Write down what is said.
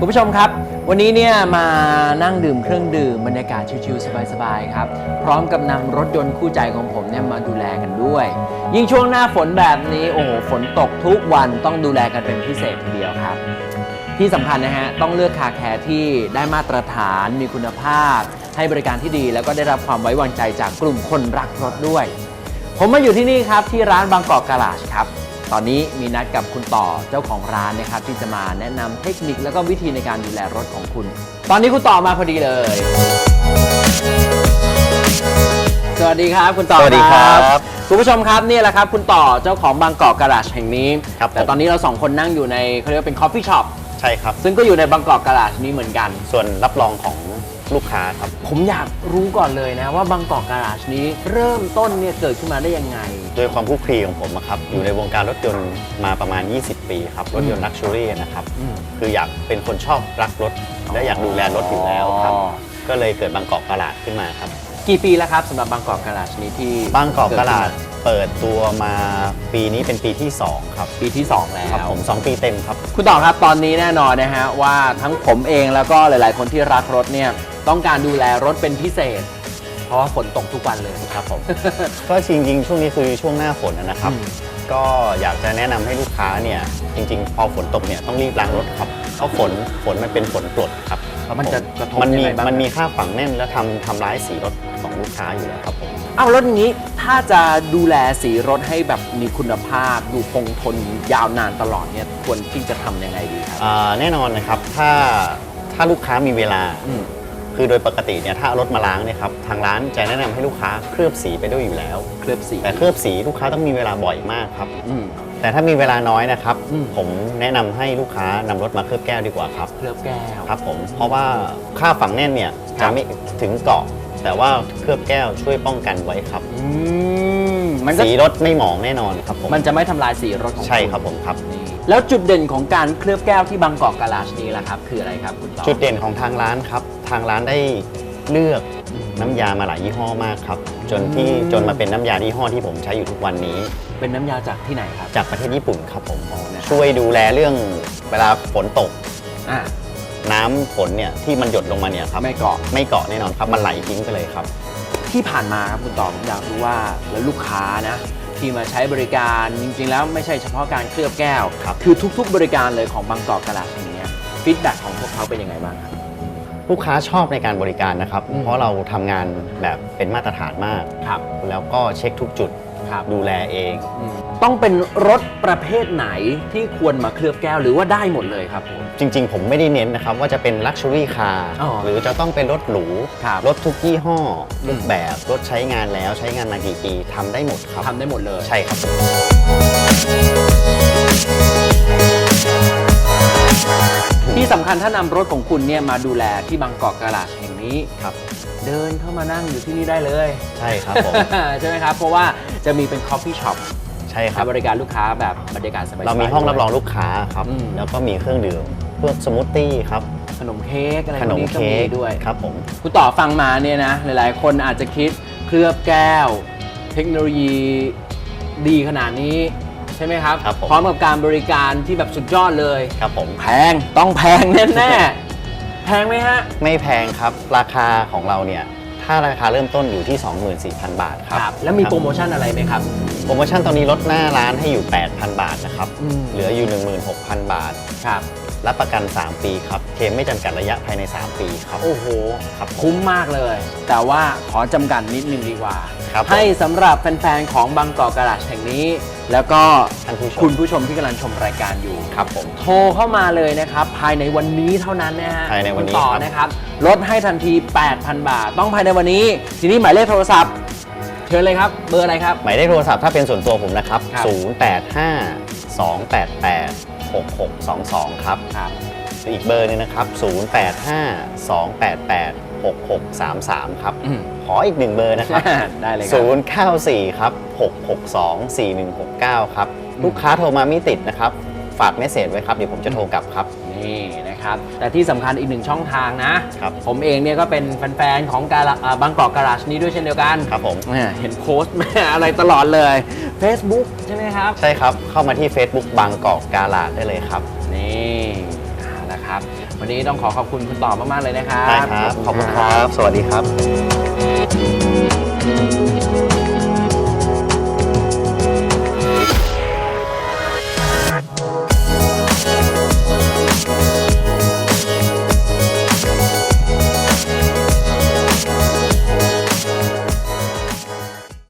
คุณผู้ชมครับ วันนี้เนี่ยมานั่งดื่มเครื่องดื่มบรรยากาศชิวๆสบายๆครับ พร้อมกับนำรถยนต์คู่ใจของผมเนี่ยมาดูแลกันด้วย ยิ่งช่วงหน้าฝนแบบนี้โอ้โหฝนตกทุกวันต้องดูแลกันเป็นพิเศษทีเดียวครับ ที่สำคัญนะฮะต้องเลือกคาแคร์ที่ได้มาตรฐานมีคุณภาพ ให้บริการที่ดีแล้วก็ได้รับความไว้วางใจจากกลุ่มคนรักรถด้วย ผมมาอยู่ที่นี่ครับที่ร้านบางกอกกาลาชครับ ตอนนี้มีนัดกับคุณต่อเจ้าของร้านนะครับที่จะมาแนะนำเทคนิคแล้วก็วิธีในการดูแลรถของคุณ ตอนนี้คุณต่อมาพอดีเลย สวัสดีครับคุณต่อสวัสดีครับคุณผู้ชมครับนี่แหละครับ คุณต่อเจ้าของบางกอกกาลาชแห่งนี้ ครับแต่ผมตอนนี้เราสองคนนั่งอยู่ในเขาเรียกว่าเป็นคอฟฟี่ช็อปใช่ครับ ซึ่งก็อยู่ในบางกอกกาลาชนี้เหมือนกัน ส่วนรับรองของ ลูกค้าครับ ผมอยากรู้ก่อนเลยนะว่าบางกอกกาลาชนี้เริ่มต้นเนี่ยเกิดขึ้นมาได้ยังไงโดยความคลุกคลีของผมอะครับอยู่ในวงการรถยนต์มาประมาณ 20 ปีครับ รถยนต์ลักชัวรี่นะครับ อืม คืออยากเป็นคนชอบรักรถ และอยากดูแลรถอยู่แล้วครับ อ๋อ ก็เลยเกิดบางกอกกลาดขึ้นมาครับ กี่ปีแล้วครับสำหรับบางกอกกาลาชนี้ที่บางกอกกลาดเขึ้นมเปิดตัวมาปีนี้เป็นปีที่2ครับปีที่2แล้ว ครับผม2ปีเต็มครับ คุณต่อครับตอนนี้แน่นอนนะฮะว่าทั้งผมเองแล้วก็หลาย ๆ คนที่รักรถเนี่ย ต้องการดูแลรถเป็นพิเศษ เพราะว่าฝนตกทุกวันเลย ครับผม ก็จริงๆ ช่วงนี้คือช่วงหน้าฝนนะครับ อืม ก็อยากจะแนะนำให้ลูกค้าเนี่ย จริง ๆ พอฝนตกเนี่ยต้องรีบล้างรถครับเพราะฝนฝนมันเป็นฝนกรดครับแล้วมันจะกระทบมันยังมีไงบ้าง มันมีค่าฝังแน่นและทำทำร้ายสีรถของลูกค้าอยู่แล้วครับผม เอารถอย่างนี้ ถ้าจะดูแลสีรถให้แบบมีคุณภาพ ดูคงทนยาวนานตลอดเนี่ยควรที่จะทำยังไงดีครับ อ่าแน่นอนนะครับ ถ้าถ้าลูกค้ามีเวลาอืม คือโดยปกติเนี่ยถ้าเอารถมาล้างเนี่ยครับทางร้านจะแนะนำให้ลูกค้าเคลือบสีไปด้วยอยู่แล้ว เคลือบสี แต่เคลือบสีลูกค้าต้องมีเวลาบ่อยมากครับ อืม แต่ถ้ามีเวลาน้อยนะครับ อืม ผมแนะนำให้ลูกค้านำรถมาเคลือบแก้วดีกว่าครับ เคลือบแก้ว ครับผม เพราะว่าค่าฝังแน่นเนี่ยครัจะบ ไม่ถึงเกาะ แต่ว่าเคลือบแก้วช่วยป้องกันไว้ครับ อืมมันก็สีรถไม่หมองแน่นอนครับผม มันจะไม่ทำลายสีรถของใช่ณ ครับผมครับ นี่ แล้วจุดเด่นของการเคลือบแก้วที่บางกอกกาลาชนี้ล่ะครับ คืออะไรครับคุณต่อจุดเด่นของทางร้านครับ ทางร้านได้เลือกน้ำยามาหลายยี่ห้อมากครับ จนที่อืมจนมาเป็นน้ำยายี่ห้อที่ผมใช้อยู่ทุกวันนี้ เป็นน้ำยาจากที่ไหนครับจากประเทศญี่ปุ่นครับผมอ๋อนะครับช่วยดูแลเรื่องเวลาฝนตก อะน้ำฝนเนี่ยที่มันหยดลงมาเนี่ยครับไม่เกาะ ไม่เกาะแน่นอนครับมันไหลทิ้งไปเลยครับ ที่ผ่านมาครับคุณต่อผมอยากรู้ว่าแล้วลูกค้านะ ที่มาใช้บริการจริงๆ แล้วไม่ใช่เฉพาะการเคลือบแก้วครับคือทุกๆ บริการเลยของบางกอกกาลาชแห่งเนี้ฟีดแบ็ของพวกเขาเป็นยังไงบ้างครับลูกค้าชอบในการบริการนะครับอืมเพราะเราทำงานแบบเป็นมาตรฐานมากครับแล้วก็เช็คทุกจุด ครับ ดูแลเอง ต้องเป็นรถประเภทไหนที่ควรมาเคลือบแก้วหรือว่าได้หมดเลยครับผม จริง ๆ ผมไม่ได้เน้นนะครับ ว่าจะเป็นลักชัวรี่คาร์อ๋อหรือจะต้องเป็นรถหรูครับรถทุกยี่ห้ออืมทุกแบบรถใช้งานแล้วใช้งานมากี่ปีทำได้หมดครับทำได้หมดเลย ใช่ครับ ที่สำคัญถ้านำรถของคุณเนี่ยมาดูแลที่บางกอกกาลาชแห่งนี้ครับ เดินเข้ามานั่งอยู่ที่นี่ได้เลย ใช่ครับผม ใช่ไหมครับ เพราะว่าจะมีเป็นคอฟฟี่ช็อปใช่ครับ บริการลูกค้าแบบบรรยากาศสบายๆเรามีห้องรับรองด้วยลูกค้าครับ อืม แล้วก็มีเครื่องดื่มพวกสมูทตี้ครับ ขนมเค้กอะไรขพนวกมนี้ก็เค้มีกด้วย ครับผม คุณต่อฟังมาเนี่ยนะ หลายๆ คนอาจจะคิดเคลือบแก้ว เทคโนโลยีดีขนาดนี้ ใช่ไหมครับ ครับผม พร้อมกับการบริการที่แบบสุดยอดเลย ครับผม แพงต้องแพงแน่ๆ แพงไหมฮะ ไม่แพงครับ ราคาของเราเนี่ย ถ้าราคาเริ่มต้นอยู่ที่ 24,000 บาทครับ แล้วมีโปรโมชั่นอะไรไหมครับ โปรโมชั่นตอนนี้ลดหน้าร้านให้อยู่ 8,000 บาทนะครับอืมเหลืออยู่ 16,000 บาท ครับ รับประกัน 3 ปีครับ เคลมไม่จำกัดระยะภายใน 3 ปีครับ โอ้โห ครับผมคุ้มมากเลย แต่ว่าขอจำกัดนิดนึงดีกว่า ครับผมให้สำหรับแฟนๆ ของบางกอกกระดาษแห่งนี้ แล้วก็ท่านผู้ชม คุณผู้ชมที่กำลังชมรายการอยู่ ครับผม โทรเข้ามาเลยนะครับ ภายในวันนี้เท่านั้นนะฮะภายในวันนี้คุณต่อครับนะครับ ลดให้ทันที 8,000 บาท ต้องภายในวันนี้ ทีนี้หมายเลขโทรศัพท์ เชิญเลยครับ เบอร์อะไรครับ หมายเลขโทรศัพท์ถ้าเป็นส่วนตัวผมนะครับ ครับ 085 288 6622 ครับ ครับ อีกเบอร์หนึงนะครับ 085 288 6633 ครับ อืม ขออีกหนึ่งเบอร์นะครับ ได้เลยครับ 094 ครับ 662 4169 ครับ ลูกค้าโทรมาไม่ติดนะครับ ฝากเมสเซจไว้ครับ เดี๋ยวผมจะโทรกลับครับ นี่นะครับ แต่ที่สำคัญอีกหนึ่งช่องทางนะ ครับ ผมเองเนี่ยก็เป็นแฟนๆของการอ่าบางกอกการาชนี้ด้วยเช่นเดียวกันครับผม แหม่เห็นโพสต์แม่อะไรตลอดเลย Facebook ใช่ไหมครับ ใช่ครับ เข้ามาที่ Facebook บางกอกกาลาดได้เลยครับ นี่เอาละครับวัน วันนี้ต้องขอขอบคุณคุณต่อมากๆเลยนะครับ ได้ครับ ขอบคุณครับ สวัสดีครับ